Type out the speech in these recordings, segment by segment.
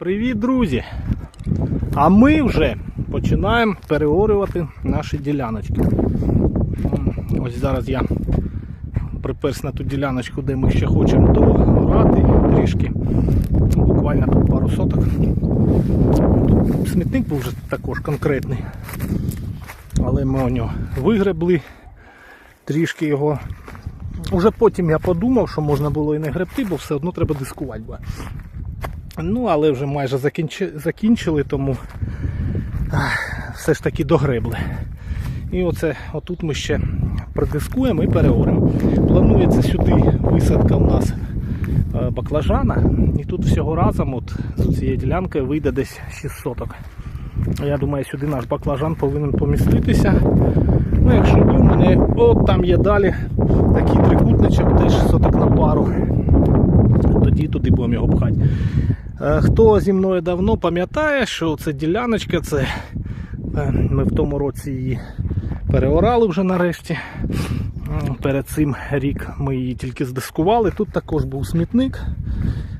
Привіт, друзі! А ми вже починаємо переорювати наші діляночки. Ось зараз я приперся на ту діляночку, де ми ще хочемо доорати трішки. Буквально тут пару соток. Смітник був вже також конкретний. Але ми у нього вигребли трішки його. Уже потім я подумав, що можна було і не гребти, бо все одно треба дискувати. Ну, але вже майже закінчи- закінчили, тому все ж таки догребли. І оце отут ми ще продискуємо і переоримо. Планується сюди висадка у нас е, баклажана. І тут всього разом от, з цієї ділянки вийде десь 6 соток. Я думаю, сюди наш баклажан повинен поміститися. Ну, якщо ні, в мене от там є далі такий трикутничок, теж соток на пару. Тоді туди будемо його пхати. Е, Хто зі мною давно пам'ятає, що це діляночка, це е, ми в тому році її переорали вже нарешті. Перед цим рік ми її тільки здискували. Тут також був смітник.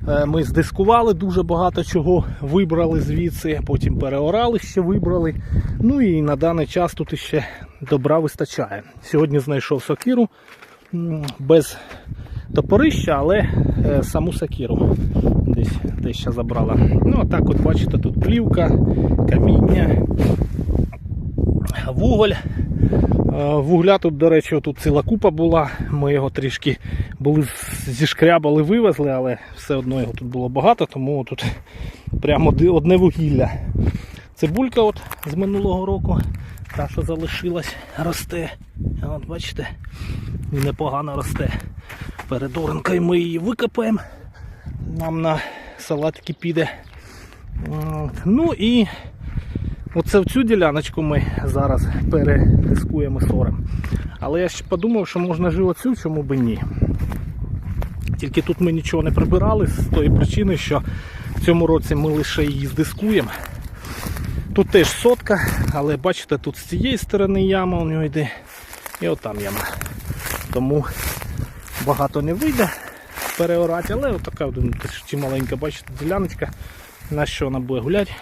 Е, Ми здискували дуже багато чого, вибрали звідси, потім переорали, ще вибрали. Ну і на даний час тут іще добра вистачає. Сьогодні знайшов сокиру без топорища, але е, саму сокиру десь, десь забрала. Ну, а от бачите, тут плівка, каміння, вуголь. Е, Вугля тут, до речі, тут ціла купа була. Ми його трішки були зішкрябали, вивезли, але все одно його тут було багато, тому тут прямо одне вугілля. Цибулька от з минулого року, та, що залишилась, росте. От бачите, непогано росте. Перед оренкою ми її викопаємо. Нам на салатки піде. Ну і Оце в цю діляночку ми зараз передискуємо сором. Але я ще подумав, що можна ж і оцю, чому би ні. Тільки тут ми нічого не прибирали з тої причини, що в цьому році ми лише її здискуємо. Тут теж сотка, але бачите, тут з цієї сторони яма у нього йде і отам яма. Тому багато не вийде переорати, але отака теж бачите, діляночка, на що вона буде гуляти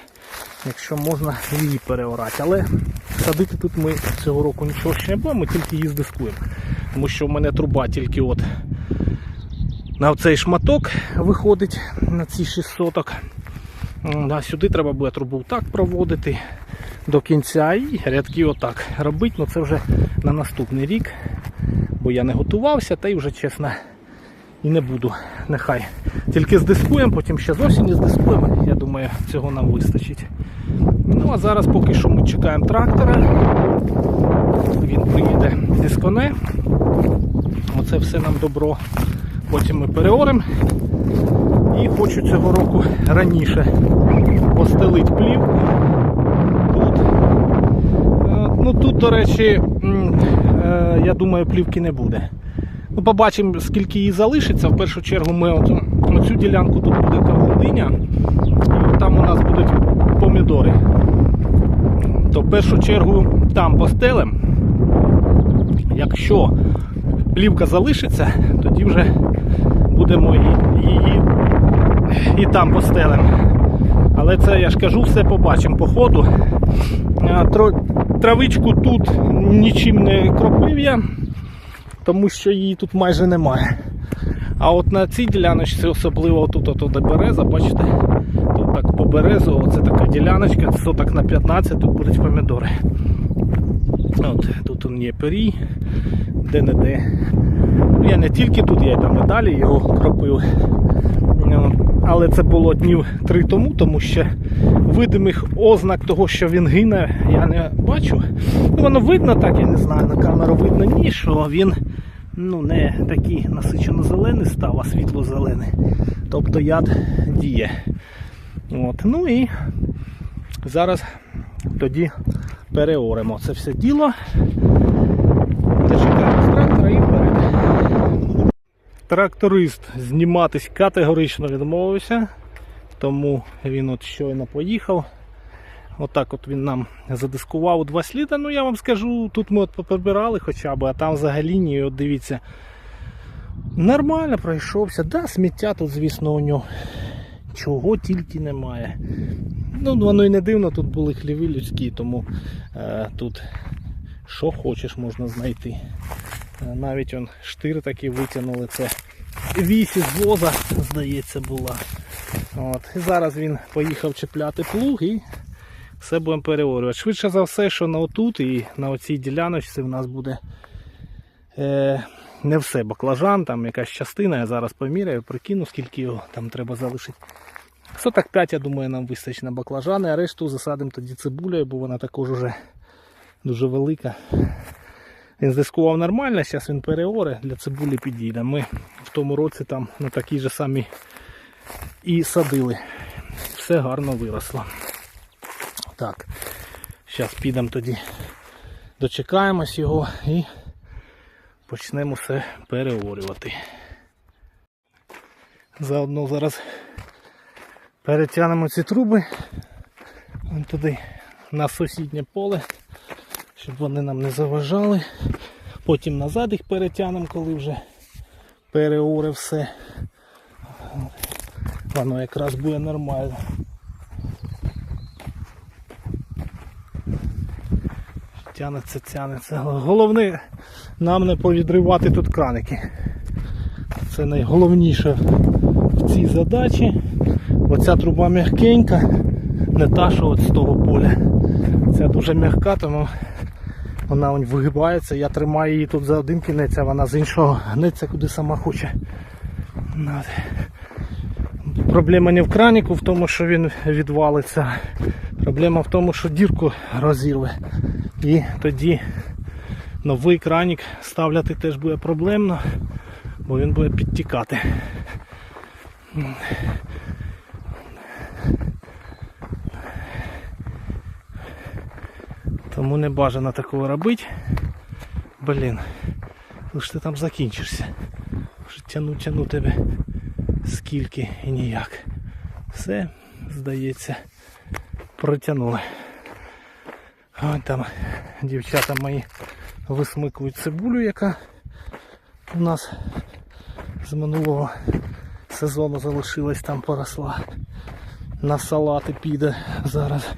якщо можна її переорати. Але садити тут ми цього року нічого ще не будемо, ми тільки її здискуємо. Тому що в мене труба тільки от на цей шматок виходить на ці 6 соток. А сюди треба буде трубу так проводити до кінця і рядки отак робити. Ну це вже на наступний рік, бо я не готувався та й вже чесно і не буду. Нехай. Тільки здискуємо, потім ще зовсім не здискуємо. Я думаю, цього нам вистачить. Ну а зараз поки що ми чекаємо трактора. Він приїде дисконе. Оце все нам добро. Потім ми переоримо. І хочу цього року раніше постелити плівку. Тут. Е, Ну тут, до речі, е, я думаю, плівки не буде. Ну, побачимо, скільки її залишиться. В першу чергу ми от, оцю ділянку тут буде кавундиня, і там у нас будуть помідори. То в першу чергу там постелем. Якщо плівка залишиться, тоді вже будемо і- її і там постелем. Але це я ж кажу, все побачимо по ходу. Травичку тут нічим не кропив я тому що її тут майже немає. А от на цій діляночці, особливо тут от, де береза, бачите, тут так по березу, оце така діляночка, соток на 15, тут будуть помідори. От, Тут он є пирій, де-не-де. Ну, я не тільки тут, я й там і далі його кропив. Ну, Але це було днів три тому, тому що видимих ознак того, що він гине, я не бачу. Ну, воно видно так, я не знаю, на камеру видно ні, що він ну, не такий насичено зелений став, а світло-зелений. Тобто яд діє. От. Ну і зараз тоді переоремо це все діло. Дочекаємо трактора і вперед. Тракторист зніматись категорично відмовився, тому він от щойно поїхав. Отак от він нам задискував два сліда. Ну я вам скажу, тут ми от поприбирали хоча б, а там взагалі ні, от дивіться. Нормально пройшовся. Да, сміття тут, звісно, у нього чого тільки немає. Ну, воно і не дивно, тут були хліви людські, тому е, тут що хочеш можна знайти. Е, Навіть он штир такий витягнули. Це вісь із воза, здається, була. От. І зараз він поїхав чіпляти плуг і все будемо переорювати. Швидше за все, що на отут і на оцій діляночці в нас буде е, не все баклажан, там якась частина. Я зараз поміряю, прикину, скільки його там треба залишити. Соток 5, я думаю, нам вистачить на баклажани, а решту засадимо тоді цибулею, бо вона також уже дуже велика. Він здискував нормально, зараз він переоре, для цибулі підійде. Ми в тому році там на такій же самій і садили. Все гарно виросло. Так, зараз підемо тоді, дочекаємось його і почнемо все переорювати. Заодно зараз перетягнемо ці труби туди на сусіднє поле, щоб вони нам не заважали. Потім назад їх перетягнемо, коли вже переоре все. Воно якраз буде нормально. Тянеться, тянеться. Головне нам не повідривати тут краники. Це найголовніше в цій задачі. Оця труба м'якенька, не та, що от з того поля. Ця дуже м'яка, тому вона вон вигибається. Я тримаю її тут за один кінець, а вона з іншого гнеться куди сама хоче. Проблема не в кранику, в тому, що він відвалиться. Проблема в тому, що дірку розірве. І тоді новий кранік ставляти теж буде проблемно, бо він буде підтікати. Тому не бажано такого робити. Блін, ну ж ти там закінчишся. Вже тяну, тяну тебе скільки і ніяк. Все, здається, протягнули. Ось там дівчата мої висмикують цибулю, яка у нас з минулого сезону залишилась там поросла. На салати піде зараз.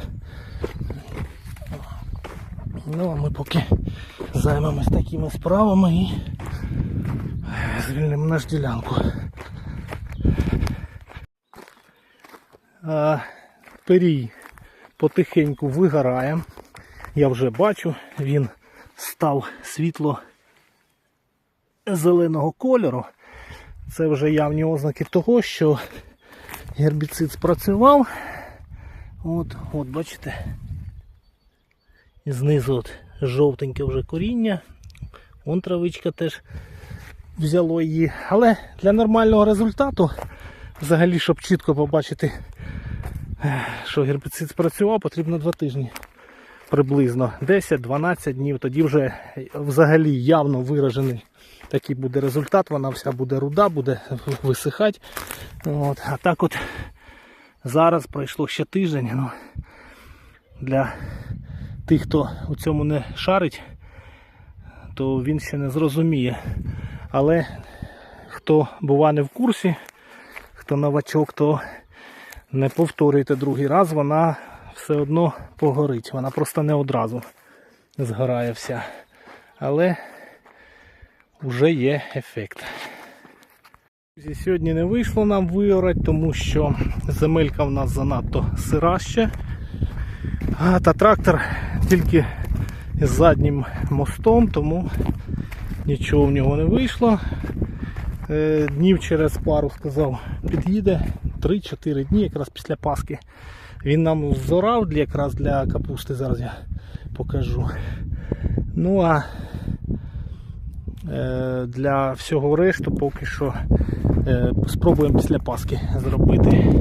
Ну, а ми поки займемось такими справами і звільнимо нашу ділянку. Пирій потихеньку вигорає. Я вже бачу, він став світло зеленого кольору. Це вже явні ознаки того, що гербіцид спрацював. От, от бачите. Знизу от жовтеньке вже коріння. Вон травичка теж взяло її. Але для нормального результату, взагалі, щоб чітко побачити, що гербіцид спрацював, потрібно 2 тижні. Приблизно 10-12 днів. Тоді вже взагалі явно виражений такий буде результат. Вона вся буде руда, буде висихати. От. А так от зараз пройшло ще тиждень. Ну, для тих, хто у цьому не шарить, то він ще не зрозуміє. Але хто бува не в курсі, хто новачок, то не повторюйте другий раз, вона все одно погорить. Вона просто не одразу згорає вся. Але вже є ефект. Сьогодні не вийшло нам виорати, тому що земелька в нас занадто сира ще. Та трактор тільки з заднім мостом, тому нічого в нього не вийшло. Е, Днів через пару сказав, під'їде 3-4 дні, якраз після Пасхи. Він нам зорав для, якраз для капусти, зараз я покажу. Ну а е, для всього решту поки що е, спробуємо після паски зробити.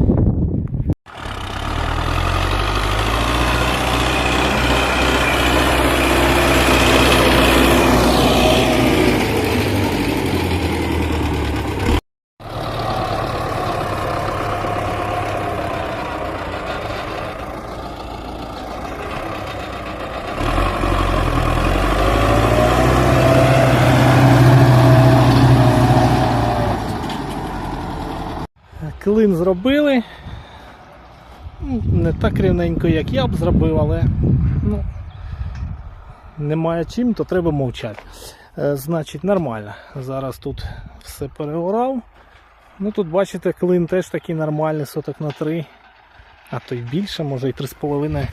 Клин зробили. Ну, Не так рівненько, як я б зробив, але ну, немає чим, то треба мовчати. Е, значить, нормально. Зараз тут все переорав. Ну тут бачите, клин теж такий нормальний, соток на 3, а то й більше, може і 3,5.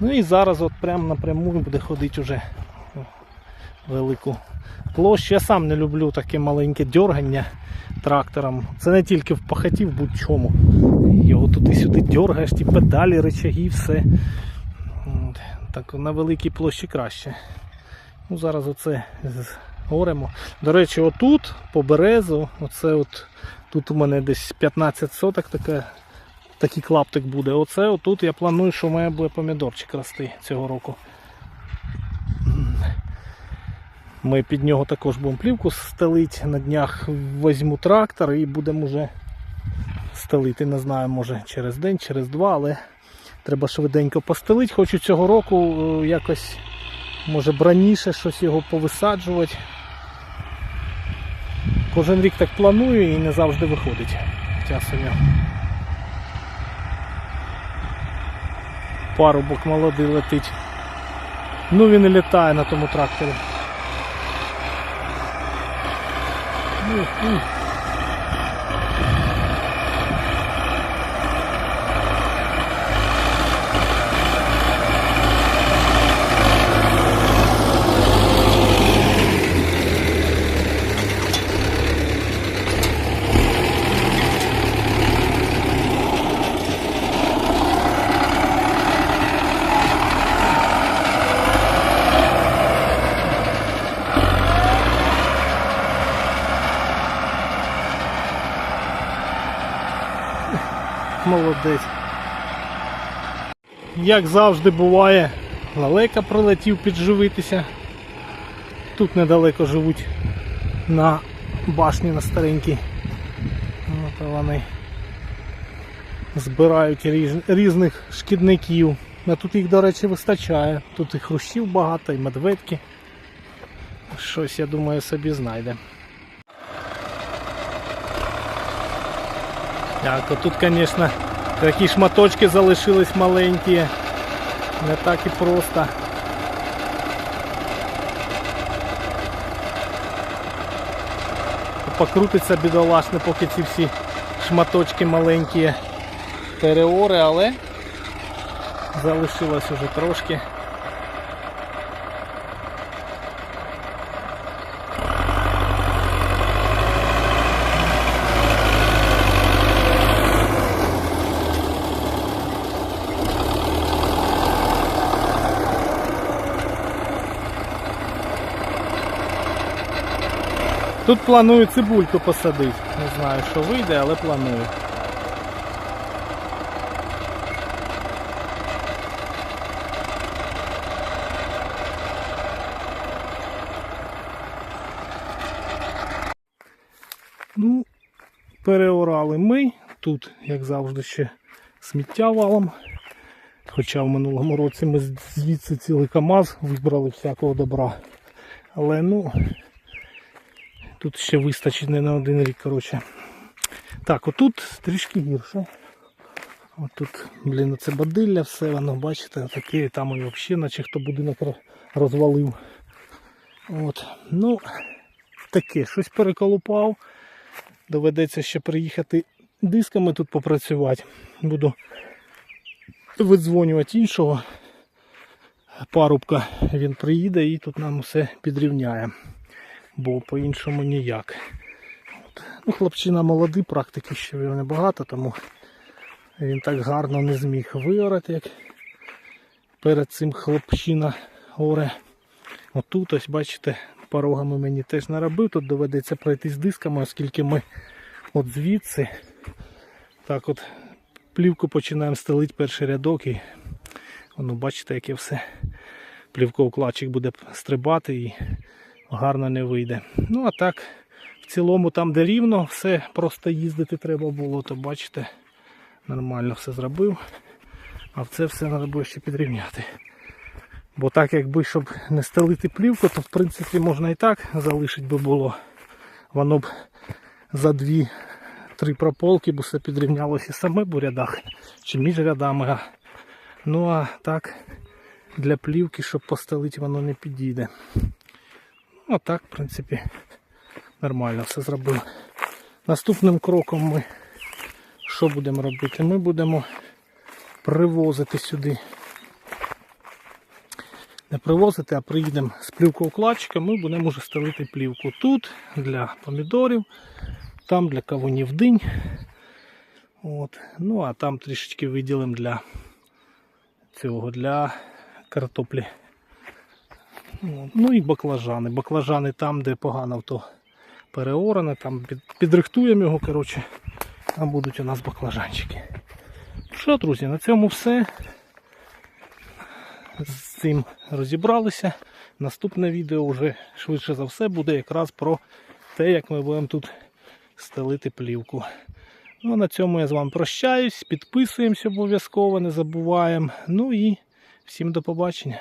Ну і зараз от прямо напряму буде ходити вже велику площу. Я сам не люблю таке маленьке дергання трактором. Це не тільки в пахаті, в будь-чому. Його туди-сюди дергаєш, ті педалі, речаги, все. Так на великій площі краще. Ну, зараз оце оремо. До речі, отут по березу, оце от, тут у мене десь 15 соток така, такий клаптик буде. Оце отут я планую, що мене буде помідорчик рости цього року. Ми під нього також будемо плівку стелити. На днях візьму трактор і будемо вже стелити. Не знаю, може через день, через два, але треба швиденько постелити. Хочу цього року е, якось, може раніше щось його повисаджувати. Кожен рік так планую і не завжди виходить. Часом. Парубок молодий летить. Ну він і літає на тому тракторі. Mm-hmm. Ух. Як завжди буває, лалека прилетів підживитися. Тут недалеко живуть на башні на старенькій. От вони збирають різ- різних шкідників. А тут їх, до речі, вистачає. Тут і хрущів багато, і медведки. Щось, я думаю, собі знайде. Так, то тут, звісно, такі шматочки залишились маленькі. Не так і просто. Покрутиться бідолашне, поки ці всі шматочки маленькі переори, але залишилось уже трошки. Тут планую цибульку посадити. Не знаю, що вийде, але планую. Ну, переорали ми. Тут, як завжди, ще сміття валом. Хоча в минулому році ми звідси цілий КАМАЗ вибрали всякого добра. Але ну, Тут ще вистачить не на один рік, коротше. Так, отут трішки гірше. Отут, блін, оце бадилля, все воно, бачите, таке, там і взагалі, наче хто будинок розвалив. От. Ну, таке, щось переколупав. Доведеться ще приїхати дисками тут попрацювати. Буду видзвонювати іншого парубка. Він приїде і тут нам все підрівняє бо по-іншому ніяк. Ну, Хлопчина молодий, практики ще небагато, тому він так гарно не зміг виорати, як перед цим хлопчина оре. Отут ось, бачите, порогами мені теж наробив, тут доведеться пройти з дисками, оскільки ми от звідси так от плівку починаємо стелити перший рядок і воно бачите, яке все плівковкладчик буде стрибати і гарно не вийде. Ну а так, в цілому там, де рівно, все просто їздити треба було, то бачите, нормально все зробив. А в це все треба було ще підрівняти. Бо так якби, щоб не стелити плівку, то в принципі можна і так залишити би було. Воно б за 2-3 три прополки, бо все підрівнялося саме по рядах чи між рядами. Ну а так для плівки, щоб постелити, воно не підійде. Ну, так, в принципі, нормально все зробив. Наступним кроком ми що будемо робити? Ми будемо привозити сюди. Не привозити, а приїдемо з плівкоукладчика, ми будемо вже стелити плівку тут для помідорів, там для кавунів динь. От. Ну а там трішечки виділимо для цього, для картоплі. От. Ну і баклажани. Баклажани там, де погано то переоране, там підрихтуємо його, коротше, там будуть у нас баклажанчики. Що, друзі, на цьому все. З цим розібралися. Наступне відео вже швидше за все буде якраз про те, як ми будемо тут стелити плівку. Ну, на цьому я з вами прощаюсь. Підписуємося обов'язково, не забуваємо. Ну і всім до побачення.